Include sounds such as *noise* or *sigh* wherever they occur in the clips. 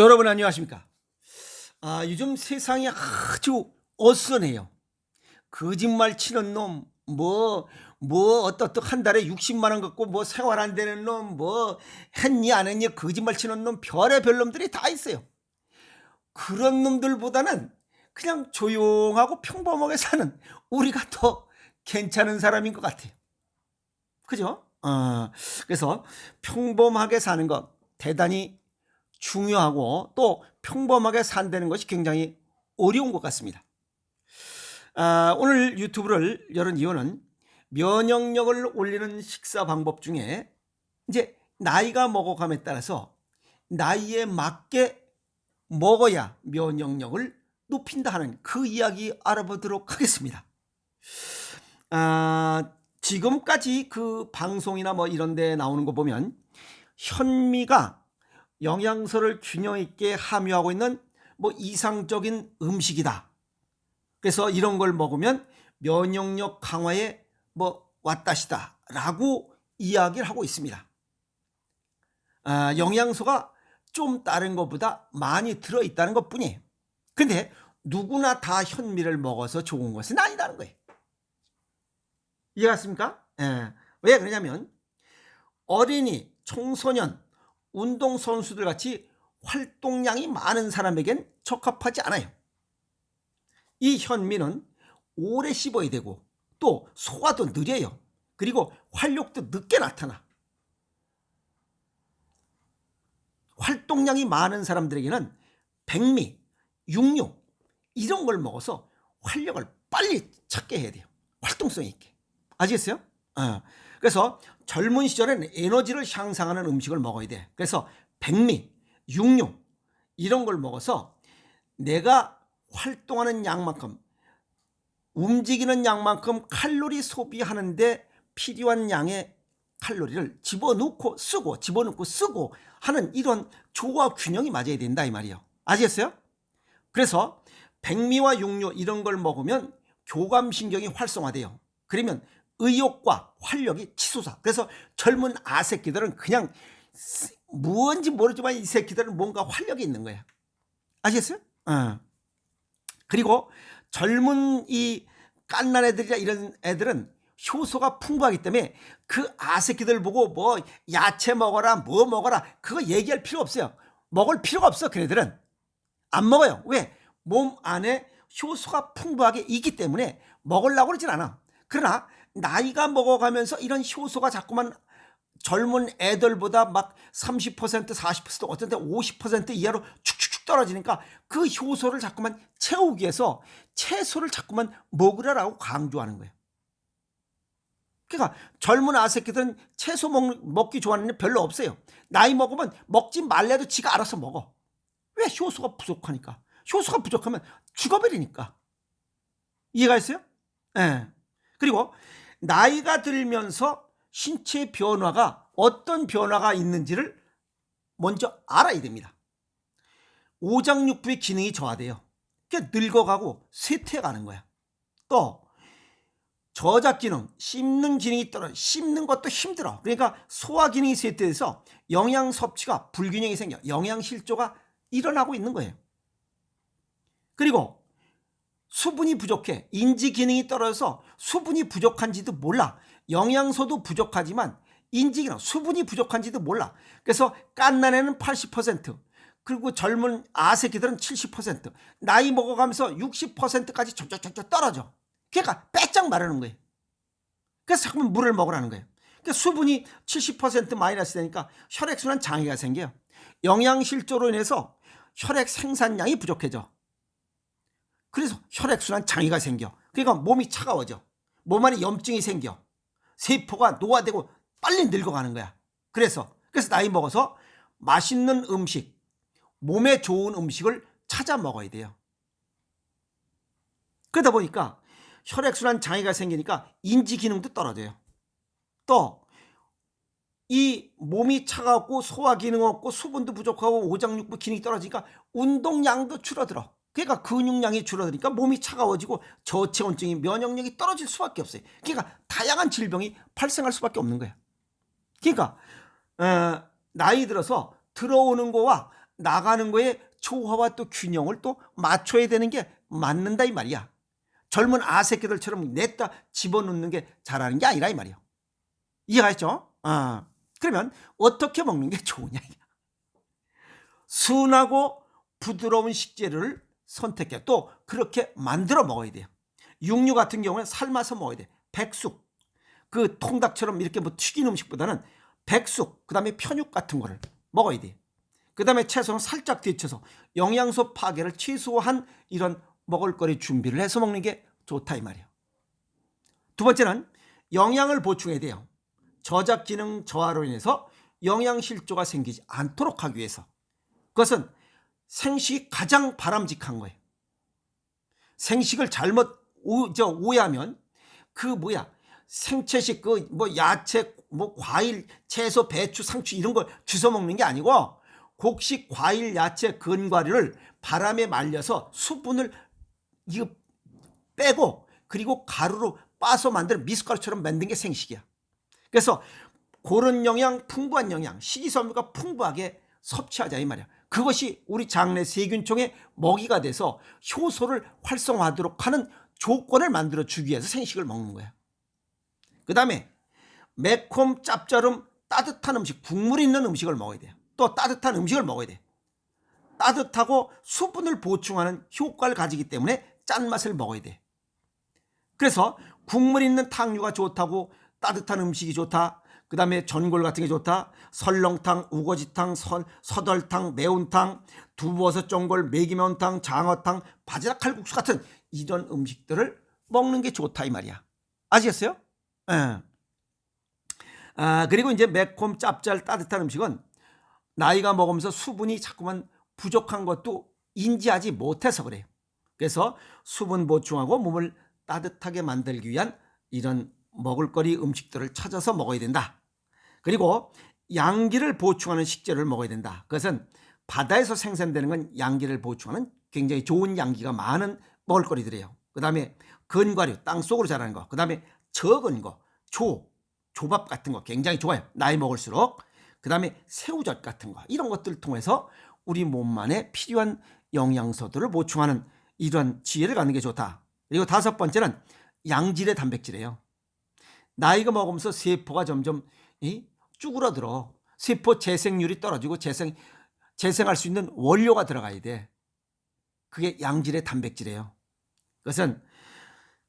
여러분 안녕하십니까? 아, 요즘 세상이 아주 어수선해요. 거짓말 치는 놈, 뭐, 뭐, 어떻듯 한 달에 60만 원 갖고 뭐 생활 안 되는 놈, 뭐, 했니, 안 했니, 거짓말 치는 놈, 별의별 놈들이 다 있어요. 그런 놈들보다는 그냥 조용하고 평범하게 사는 우리가 더 괜찮은 사람인 것 같아요. 그죠? 어, 그래서 평범하게 사는 것 대단히 중요하고 또 평범하게 산다는 것이 굉장히 어려운 것 같습니다. 아, 오늘 유튜브를 열은 이유는 면역력을 올리는 식사 방법 중에 이제 나이가 먹어감에 따라서 나이에 맞게 먹어야 면역력을 높인다 하는 그 이야기 알아보도록 하겠습니다. 아, 지금까지 그 방송이나 뭐 이런 데 나오는 거 보면 현미가 영양소를 균형 있게 함유하고 있는 뭐 이상적인 음식이다. 그래서 이런 걸 먹으면 면역력 강화에 뭐 왔다시다 라고 이야기를 하고 있습니다. 아, 영양소가 좀 다른 것보다 많이 들어 있다는 것 뿐이에요. 근데 누구나 다 현미를 먹어서 좋은 것은 아니다는 거예요. 이해갔습니까? 예. 왜 그러냐면 어린이, 청소년, 운동선수들 같이 활동량이 많은 사람에겐 적합하지 않아요. 이 현미는 오래 씹어야 되고 또 소화도 느려요. 그리고 활력도 늦게 나타나. 활동량이 많은 사람들에게는 백미, 육류 이런 걸 먹어서 활력을 빨리 찾게 해야 돼요. 활동성 있게. 아시겠어요? 어. 그래서 젊은 시절에는 에너지를 향상하는 음식을 먹어야 돼. 그래서 백미, 육류 이런 걸 먹어서 내가 활동하는 양만큼 움직이는 양만큼 칼로리 소비하는데 필요한 양의 칼로리를 집어넣고 쓰고 집어넣고 쓰고 하는 이런 조화 균형이 맞아야 된다 이 말이에요. 아시겠어요? 그래서 백미와 육류 이런 걸 먹으면 교감신경이 활성화돼요. 그러면 의욕과 활력이 치솟아. 그래서 젊은 아새끼들은 그냥 무언지 모르지만 이 새끼들은 뭔가 활력이 있는 거야. 아시겠어요? 어. 그리고 젊은 이 깐난 애들이나 이런 애들은 효소가 풍부하기 때문에 그 아새끼들 보고 뭐 야채 먹어라 뭐 먹어라 그거 얘기할 필요 없어요. 먹을 필요가 없어 걔네들은 안 먹어요. 왜? 몸 안에 효소가 풍부하게 있기 때문에 먹으려고 그러진 않아. 그러나 나이가 먹어가면서 이런 효소가 자꾸만 젊은 애들보다 막 30% 40% 어떤 때 50% 이하로 축축축 떨어지니까 그 효소를 자꾸만 채우기 위해서 채소를 자꾸만 먹으라라고 강조하는 거예요. 그러니까 젊은 아새끼들은 채소 먹, 먹기 좋아하는 애 별로 없어요. 나이 먹으면 먹지 말래도 지가 알아서 먹어. 왜? 효소가 부족하니까. 효소가 부족하면 죽어버리니까. 이해가 있어요? 예. 네. 그리고 나이가 들면서 신체 변화가 어떤 변화가 있는지를 먼저 알아야 됩니다. 오장육부의 기능이 저하돼요. 그러니까 늙어가고 쇠퇴해가는 거야. 또 저작 기능, 씹는 기능이 떨어 씹는 것도 힘들어. 그러니까 소화 기능이 쇠퇴해서 영양 섭취가 불균형이 생겨 영양 실조가 일어나고 있는 거예요. 그리고 수분이 부족해. 인지 기능이 떨어져서 수분이 부족한지도 몰라. 영양소도 부족하지만 인지 기능, 수분이 부족한지도 몰라. 그래서 깐난애는 80%, 그리고 젊은 아새끼들은 70%, 나이 먹어가면서 60%까지 점점점점 떨어져. 그러니까 빼짝 마르는 거예요. 그래서 자꾸 물을 먹으라는 거예요. 그러니까 수분이 70% 마이너스 되니까 혈액순환 장애가 생겨요. 영양실조로 인해서 혈액 생산량이 부족해져. 그래서 혈액순환 장애가 생겨. 그러니까 몸이 차가워져. 몸 안에 염증이 생겨. 세포가 노화되고 빨리 늙어가는 거야. 그래서 그래서 나이 먹어서 맛있는 음식, 몸에 좋은 음식을 찾아 먹어야 돼요. 그러다 보니까 혈액순환 장애가 생기니까 인지 기능도 떨어져요. 또 이 몸이 차갑고 소화 기능 없고 수분도 부족하고 오장육부 기능이 떨어지니까 운동량도 줄어들어. 그러니까 근육량이 줄어드니까 몸이 차가워지고 저체온증이 면역력이 떨어질 수밖에 없어요. 그러니까 다양한 질병이 발생할 수밖에 없는 거야. 그러니까 어, 나이 들어서 들어오는 거와 나가는 거에 조화와 또 균형을 또 맞춰야 되는 게 맞는다 이 말이야. 젊은 아새끼들처럼 냈다 집어넣는 게 잘하는 게 아니라 이 말이야. 이해가있죠? 아, 그러면 어떻게 먹는 게 좋으냐. 순하고 부드러운 식재료를 선택해 또 그렇게 만들어 먹어야 돼요. 육류 같은 경우는 삶아서 먹어야 돼. 백숙. 그 통닭처럼 이렇게 뭐 튀긴 음식보다는 백숙, 그 다음에 편육 같은 거를 먹어야 돼. 그 다음에 채소는 살짝 데쳐서 영양소 파괴를 최소한 이런 먹을거리 준비를 해서 먹는 게 좋다 이 말이에요. 두 번째는 영양을 보충해야 돼요. 저작 기능 저하로 인해서 영양 실조가 생기지 않도록 하기 위해서 그것은 생식이 가장 바람직한 거예요. 생식을 잘못 오해하면 그 뭐야 생채식 그 뭐 야채 뭐 과일 채소 배추 상추 이런 걸 주워 먹는 게 아니고 곡식 과일 야채 근과류를 바람에 말려서 수분을 이거 빼고 그리고 가루로 빻아서 만든 미숫가루처럼 만든 게 생식이야. 그래서 그런 영양 풍부한 영양 식이섬유가 풍부하게 섭취하자 이 말이야. 그것이 우리 장내 세균총의 먹이가 돼서 효소를 활성화하도록 하는 조건을 만들어 주기 위해서 생식을 먹는 거야. 그 다음에 매콤 짭짤음 따뜻한 음식 국물 있는 음식을 먹어야 돼요. 또 따뜻한 음식을 먹어야 돼. 따뜻하고 수분을 보충하는 효과를 가지기 때문에 짠맛을 먹어야 돼. 그래서 국물 있는 탕류가 좋다고 따뜻한 음식이 좋다. 그 다음에 전골 같은 게 좋다. 설렁탕, 우거지탕, 설, 서덜탕, 매운탕, 두부버섯 전골, 메기면탕, 장어탕, 바지락 칼국수 같은 이런 음식들을 먹는 게 좋다 이 말이야. 아시겠어요? 예. 아, 그리고 이제 매콤 짭짤 따뜻한 음식은 나이가 먹으면서 수분이 자꾸만 부족한 것도 인지하지 못해서 그래요. 그래서 수분 보충하고 몸을 따뜻하게 만들기 위한 이런 먹을거리 음식들을 찾아서 먹어야 된다. 그리고 양기를 보충하는 식재료를 먹어야 된다. 그것은 바다에서 생산되는 건 양기를 보충하는 굉장히 좋은 양기가 많은 먹을거리들이에요. 그 다음에 근과류, 땅 속으로 자라는 거. 그 다음에 적은 거, 조, 조밥 같은 거 굉장히 좋아요. 나이 먹을수록. 그 다음에 새우젓 같은 거. 이런 것들을 통해서 우리 몸만에 필요한 영양소들을 보충하는 이런 지혜를 갖는 게 좋다. 그리고 다섯 번째는 양질의 단백질이에요. 나이가 먹으면서 세포가 점점 이? 쭈그러들어. 세포 재생률이 떨어지고 재생, 재생할 수 있는 원료가 들어가야 돼. 그게 양질의 단백질이에요. 그것은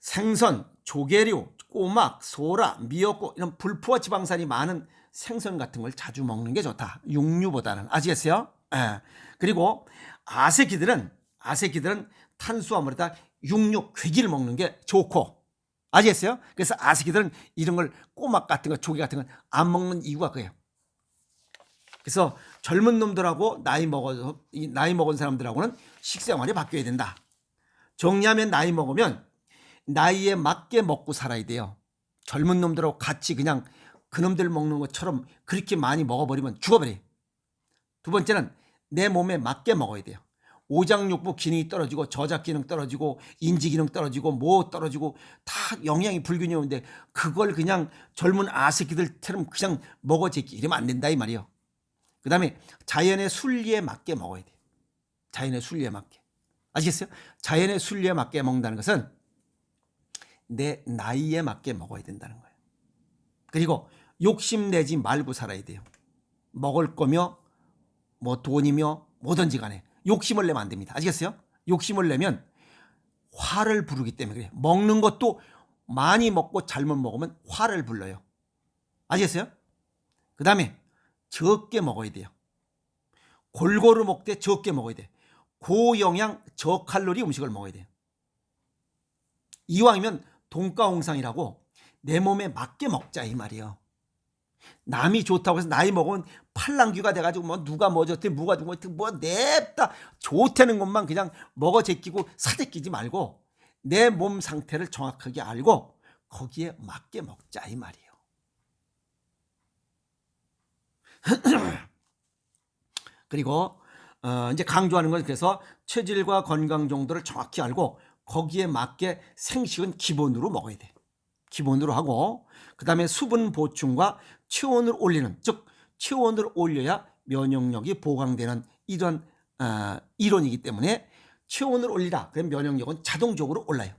생선, 조개류, 꼬막, 소라, 미역국 이런 불포화 지방산이 많은 생선 같은 걸 자주 먹는 게 좋다. 육류보다는 아시겠어요? 예. 그리고 아세기들은 아세기들은 탄수화물에다 육류, 괴기를 먹는 게 좋고 아시겠어요? 그래서 아세기들은 이런 걸 꼬막 같은 거, 조개 같은 걸 안 먹는 이유가 그예요. 그래서 젊은 놈들하고 나이 먹어서 이 나이 먹은 사람들하고는 식생활이 바뀌어야 된다. 정리하면 나이 먹으면 나이에 맞게 먹고 살아야 돼요. 젊은 놈들하고 같이 그냥 그놈들 먹는 것처럼 그렇게 많이 먹어버리면 죽어버려. 두 번째는 내 몸에 맞게 먹어야 돼요. 오장육부 기능이 떨어지고 저작 기능 떨어지고 인지 기능 떨어지고 뭐 떨어지고 다 영양이 불균형인데 그걸 그냥 젊은 아새끼들처럼 그냥 먹어 제끼 이러면 안 된다 이 말이에요. 그 다음에 자연의 순리에 맞게 먹어야 돼요. 자연의 순리에 맞게. 아시겠어요? 자연의 순리에 맞게 먹는다는 것은 내 나이에 맞게 먹어야 된다는 거예요. 그리고 욕심 내지 말고 살아야 돼요. 먹을 거며 뭐 돈이며 뭐든지 간에 욕심을 내면 안 됩니다. 아시겠어요? 욕심을 내면 화를 부르기 때문에 그래요. 먹는 것도 많이 먹고 잘못 먹으면 화를 불러요. 아시겠어요? 그 다음에 적게 먹어야 돼요. 골고루 먹되 적게 먹어야 돼. 고영양 저칼로리 음식을 먹어야 돼요. 이왕이면 동가홍상이라고 내 몸에 맞게 먹자 이 말이에요. 남이 좋다고 해서 나이 먹으면 팔랑귀가 돼가지고 뭐 누가 뭐 좋대 뭐가 좋고 뭐 냅다 좋다는 것만 그냥 먹어 제끼고 사제끼지 말고 내 몸 상태를 정확하게 알고 거기에 맞게 먹자 이 말이에요. *clears throat* 그리고 어 이제 강조하는 건 그래서 체질과 건강 정도를 정확히 알고 거기에 맞게 생식은 기본으로 먹어야 돼. 기본으로 하고 그다음에 수분 보충과 체온을 올리는 즉 체온을 올려야 면역력이 보강되는 이런 아, 이론이기 때문에 체온을 올리라. 그럼 면역력은 자동적으로 올라요.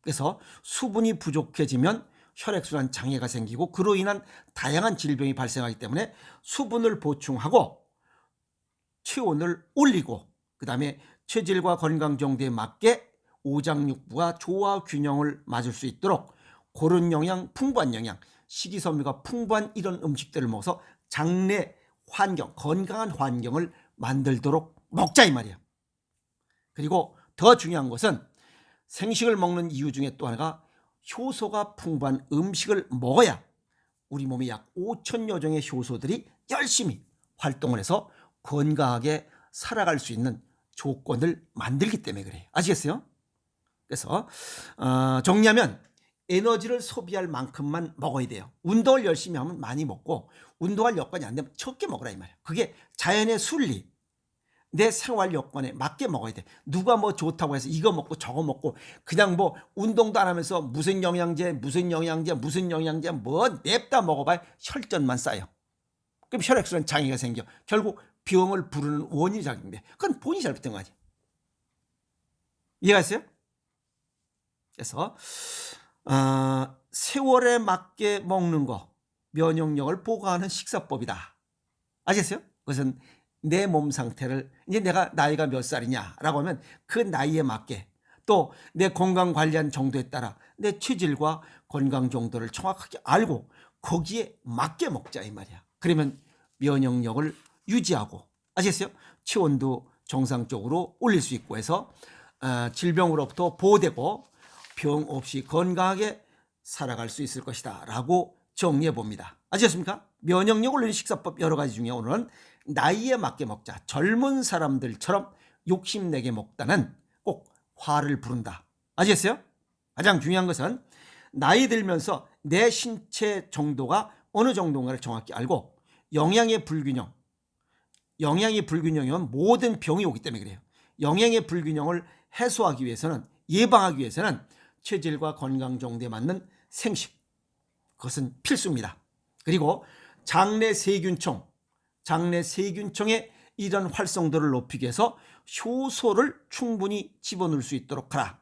그래서 수분이 부족해지면 혈액순환 장애가 생기고 그로 인한 다양한 질병이 발생하기 때문에 수분을 보충하고 체온을 올리고 그다음에 체질과 건강 정도에 맞게 오장육부와 조화 균형을 맞을 수 있도록 고른 영양, 풍부한 영양, 식이섬유가 풍부한 이런 음식들을 먹어서 장내 환경, 건강한 환경을 만들도록 먹자 이 말이야. 그리고 더 중요한 것은 생식을 먹는 이유 중에 또 하나가 효소가 풍부한 음식을 먹어야 우리 몸에 약 5천여 종의 효소들이 열심히 활동을 해서 건강하게 살아갈 수 있는 조건을 만들기 때문에 그래요. 아시겠어요? 그래서 어, 정리하면 에너지를 소비할 만큼만 먹어야 돼요. 운동을 열심히 하면 많이 먹고 운동할 여건이 안 되면 적게 먹으라 이 말이에요. 그게 자연의 순리. 내 생활 여건에 맞게 먹어야 돼. 누가 뭐 좋다고 해서 이거 먹고 저거 먹고 그냥 뭐 운동도 안 하면서 무슨 영양제, 무슨 영양제, 무슨 영양제 뭐 냅다 먹어봐야 혈전만 쌓여. 그럼 혈액순환 장애가 생겨. 결국 병을 부르는 원인이 작용돼. 그건 본인이 잘못된 거 아니야. 이해가 있어요? 그래서 아, 세월에 맞게 먹는 거 면역력을 보강하는 식사법이다. 아시겠어요? 그것은 내 몸 상태를 이제 내가 나이가 몇 살이냐라고 하면 그 나이에 맞게 또 내 건강 관리한 정도에 따라 내 체질과 건강 정도를 정확하게 알고 거기에 맞게 먹자 이 말이야. 그러면 면역력을 유지하고 아시겠어요? 체온도 정상적으로 올릴 수 있고 해서 아, 질병으로부터 보호되고 병 없이 건강하게 살아갈 수 있을 것이다 라고 정리해 봅니다. 아시겠습니까? 면역력 올리는 식사법 여러 가지 중에 오늘은 나이에 맞게 먹자. 젊은 사람들처럼 욕심내게 먹다는 꼭 화를 부른다. 아시겠어요? 가장 중요한 것은 나이 들면서 내 신체 정도가 어느 정도인가를 정확히 알고 영양의 불균형, 영양의 불균형이면 모든 병이 오기 때문에 그래요. 영양의 불균형을 해소하기 위해서는 예방하기 위해서는 체질과 건강 정도에 맞는 생식 그것은 필수입니다. 그리고 장내 세균총, 장내 세균총의 이런 활성도를 높이기 위해서 효소를 충분히 집어넣을 수 있도록 하라.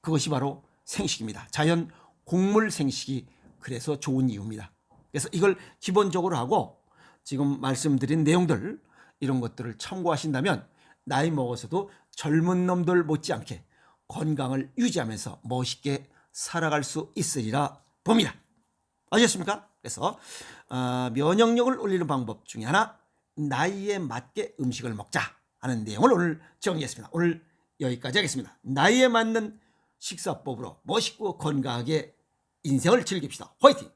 그것이 바로 생식입니다. 자연 곡물 생식이 그래서 좋은 이유입니다. 그래서 이걸 기본적으로 하고 지금 말씀드린 내용들 이런 것들을 참고하신다면 나이 먹어서도 젊은 놈들 못지않게 건강을 유지하면서 멋있게 살아갈 수 있으리라 봅니다. 아셨습니까? 그래서 어, 면역력을 올리는 방법 중에 하나 나이에 맞게 음식을 먹자 하는 내용을 오늘 정리했습니다. 오늘 여기까지 하겠습니다. 나이에 맞는 식사법으로 멋있고 건강하게 인생을 즐깁시다. 화이팅!